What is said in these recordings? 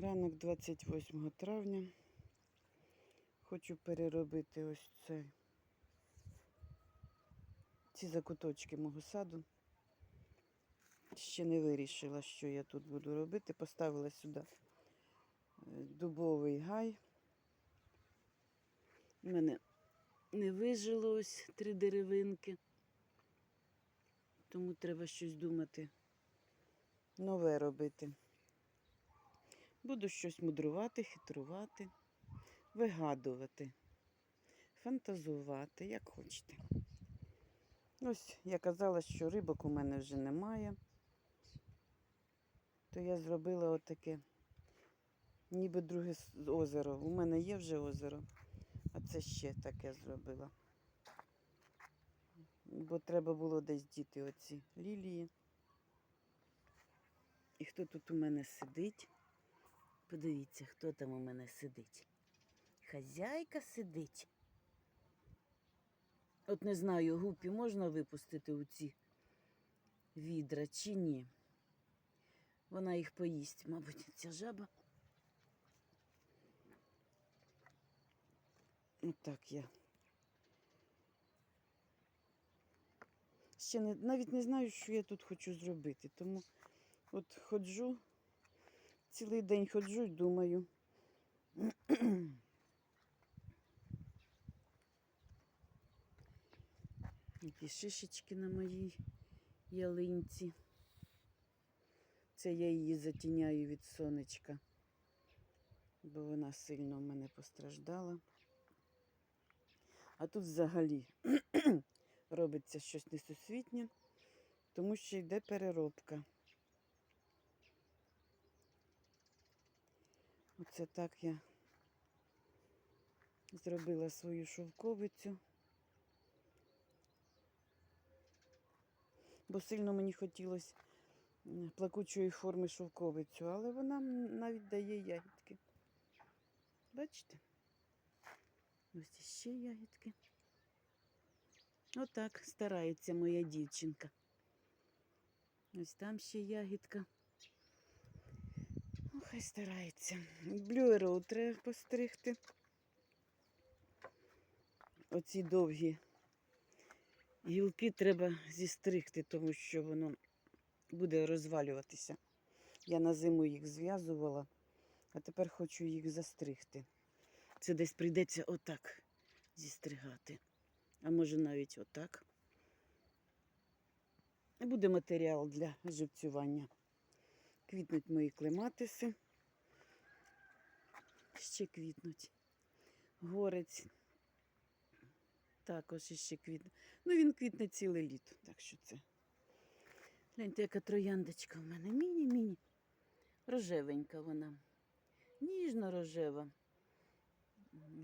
Ранок 28 травня. Хочу переробити ось це. Ці закуточки мого саду. Ще не вирішила, що я тут буду робити. Поставила сюди е, дубовий гай. У мене не вижило ось три деревинки. Тому треба щось думати. Нове робити. Буду щось мудрувати, хитрувати, вигадувати, фантазувати, як хочете. Ось я казала, що рибок у мене вже немає. То я зробила отаке, ніби друге озеро. У мене є вже озеро, а це ще таке зробила. Бо треба було десь діти оці лілії. І хто тут у мене сидить? Подивіться, хто там у мене сидить. Хазяйка сидить. От не знаю, гупі можна випустити у ці відра чи ні. Вона їх поїсть, мабуть, ця жаба. Отак я. Ще не, навіть не знаю, що я тут хочу зробити, тому от ходжу, цілий день ходжу і думаю. Які шишечки на моїй ялинці. Це я її затіняю від сонечка, бо вона сильно в мене постраждала. А тут взагалі робиться щось несусвітнє, тому що йде переробка. Оце так я зробила свою шовковицю. Бо сильно мені хотілося плакучої форми шовковицю, але вона навіть дає ягідки. Бачите? Ось іще ягідки. Отак старається моя дівчинка. Ось там ще ягідка. Хай старається. Блюероу треба постригти. Оці довгі гілки треба зістригти, тому що воно буде розвалюватися. Я на зиму їх зв'язувала, а тепер хочу їх застригти. Це десь прийдеться отак зістригати. А може навіть отак. І Буде матеріал для живцювання. Квітнуть мої клематиси. Ще квітнуть. Горець. Також іще квітне. Ну, він квітне ціле літо, так що це. Гляньте, яка трояндочка в мене. Міні-міні. Рожевенька вона. Ніжно-рожева.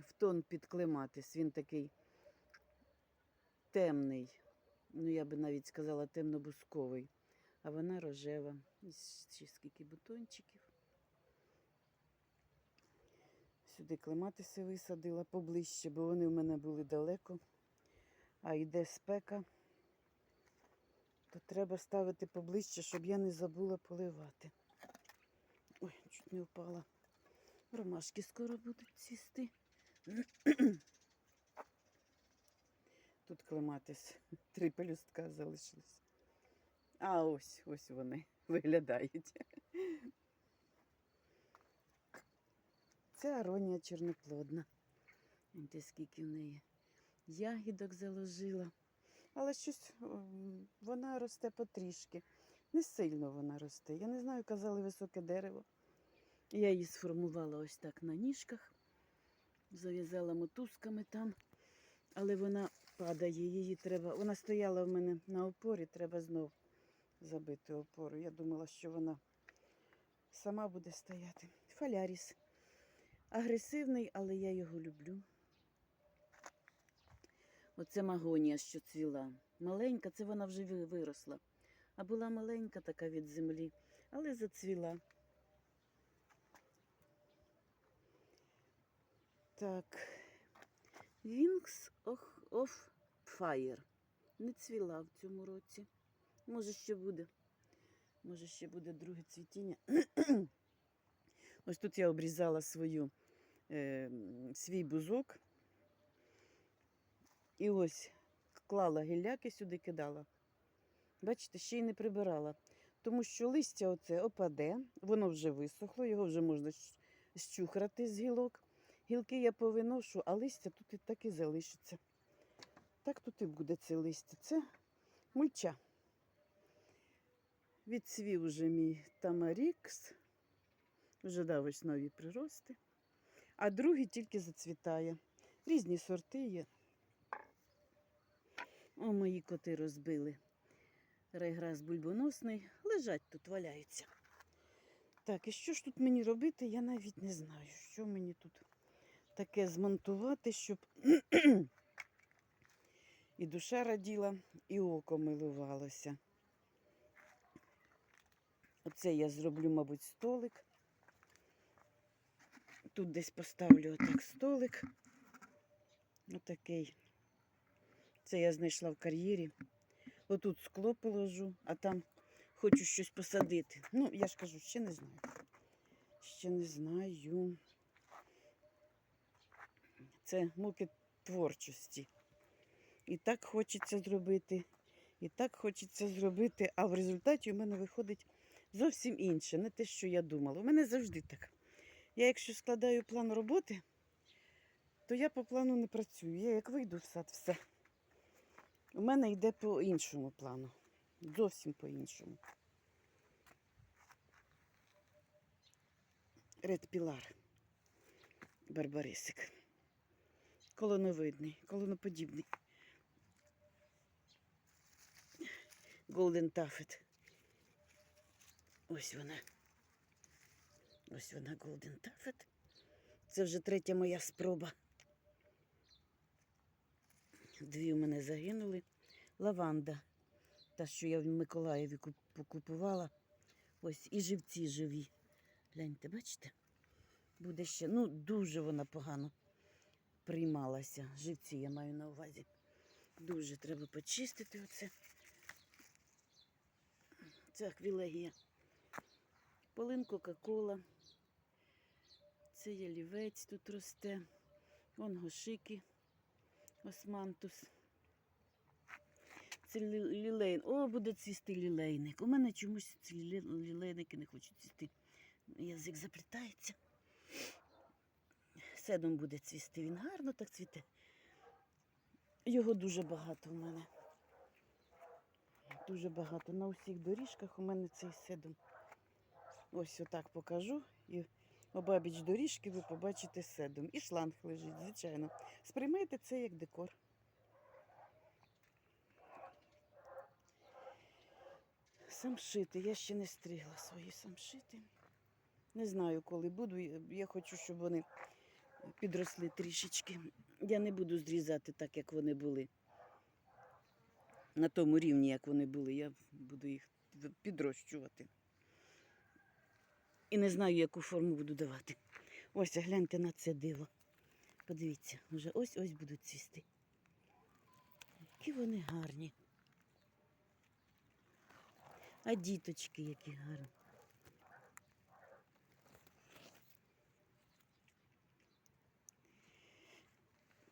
В тон під клематис. Він такий темний. Ну, я би навіть сказала темно-бусковий. А вона рожева. І ще скільки бутончиків. Сюди клематиси висадила поближче, бо вони в мене були далеко. А йде спека, то треба ставити поближче, щоб я не забула поливати. Ой, чуть не впала. Ромашки скоро будуть цвісти. Тут клематис. Три пелюстка залишилось. А ось, ось вони виглядають. Це аронія чорноплодна. Гляньте, скільки в неї ягідок заложила. Але щось вона росте потрішки. Не сильно вона росте. Я не знаю, казали високе дерево. Я її сформувала ось так на ніжках, зав'язала мотузками там, але вона падає, її треба. Вона стояла в мене на опорі, треба знов забити опору. Я думала, що вона сама буде стояти. Фаляріс. Агресивний, але я його люблю. Оце магонія, що цвіла. Маленька, це вона вже виросла. А була маленька така від землі, але зацвіла. Так. Of, of Fire. Не цвіла в цьому році. Може, ще буде. Може, ще буде друге цвітіння. Ось тут я обрізала свою, е, свій бузок. І ось клала гілляки сюди кидала. Бачите, ще й не прибирала. Тому що листя оце опаде, воно вже висохло, його вже можна щухрати з гілок. Гілки я повиношу, а листя тут і так і залишиться. Так тут і буде це листя. Це мульча. Відцвів уже мій тамарікс. Вже дав ось нові прирости. А другий тільки зацвітає. Різні сорти є. О, мої коти розбили. Реграс бульбоносний. Лежать тут, валяються. Так, і що ж тут мені робити, я навіть не знаю, що мені тут таке змонтувати, щоб і душа раділа, і око милувалося. Оце я зроблю, мабуть, столик. Тут десь поставлю отак столик. Отакий. Це я знайшла в кар'єрі. Отут скло положу, а там хочу щось посадити. Ну, я ж кажу, ще не знаю. Ще не знаю. Це муки творчості. І так хочеться зробити, і так хочеться зробити, а в результаті у мене виходить зовсім інше, не те, що я думала. У мене завжди так. Я якщо складаю план роботи, то я по плану не працюю. Я як вийду в сад, все. У мене йде по іншому плану. Зовсім по іншому. Редпілар. Барбарисик. Колоновидний, колоноподібний. Голден Тафет. Ось вона. Ось вона Голден Тафет. Це вже третя моя спроба. Дві у мене загинули. Лаванда. Та, що я в Миколаєві куп- покупувала. Ось і живці живі. Гляньте, бачите? Буде ще. Ну, дуже вона погано приймалася. Живці я маю на увазі. Дуже треба почистити оце. Це аквілегія. Полин Кока-Кола. Це ялівець тут росте. Вон гошики. Османтус. Це лілейн. О, буде цвісти лілейник. У мене чомусь ці лілейники не хочуть цвісти. Язик заплітається. Седом буде цвісти. Він гарно так цвіте. Його дуже багато у мене. Дуже багато. На усіх доріжках у мене цей седом. Ось отак покажу. І обабіч доріжки ви побачите седом. І шланг лежить, звичайно. Сприймайте це як декор. Самшити. Я ще не стригла свої самшити. Не знаю, коли буду. Я хочу, щоб вони підросли трішечки. Я не буду зрізати так, як вони були. На тому рівні, як вони були. Я буду їх підрощувати. І не знаю, яку форму буду давати. Ось, гляньте на це диво. Подивіться, вже ось-ось будуть цвісти. Які вони гарні. А діточки які гарні.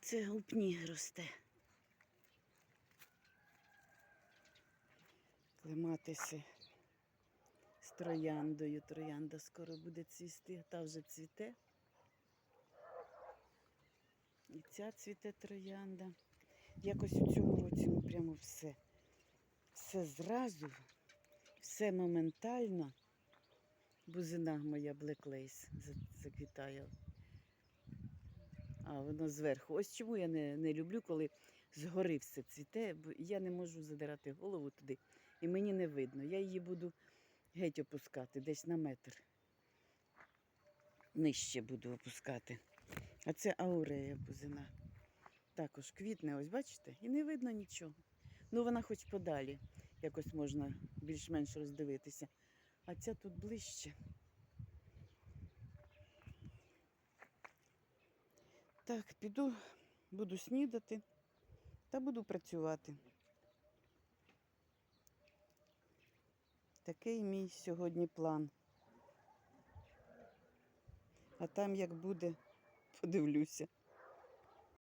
Це у пні росте. Клематиси трояндою. Троянда скоро буде цвісти, та вже цвіте. І ця цвіте троянда. Якось у цьому році ну, прямо все. Все зразу, все моментально. Бузина моя Lace заквітає. А, воно зверху. Ось чому я не, не люблю, коли згори все цвіте, бо я не можу задирати голову туди. І мені не видно. Я її буду геть опускати, десь на метр. Нижче буду опускати. А це аурея бузина. Також квітне, ось бачите, і не видно нічого. Ну, вона хоч подалі, якось можна більш-менш роздивитися. А ця тут ближче. Так, піду, буду снідати та буду працювати. Такий мій сьогодні план. А там як буде, подивлюся.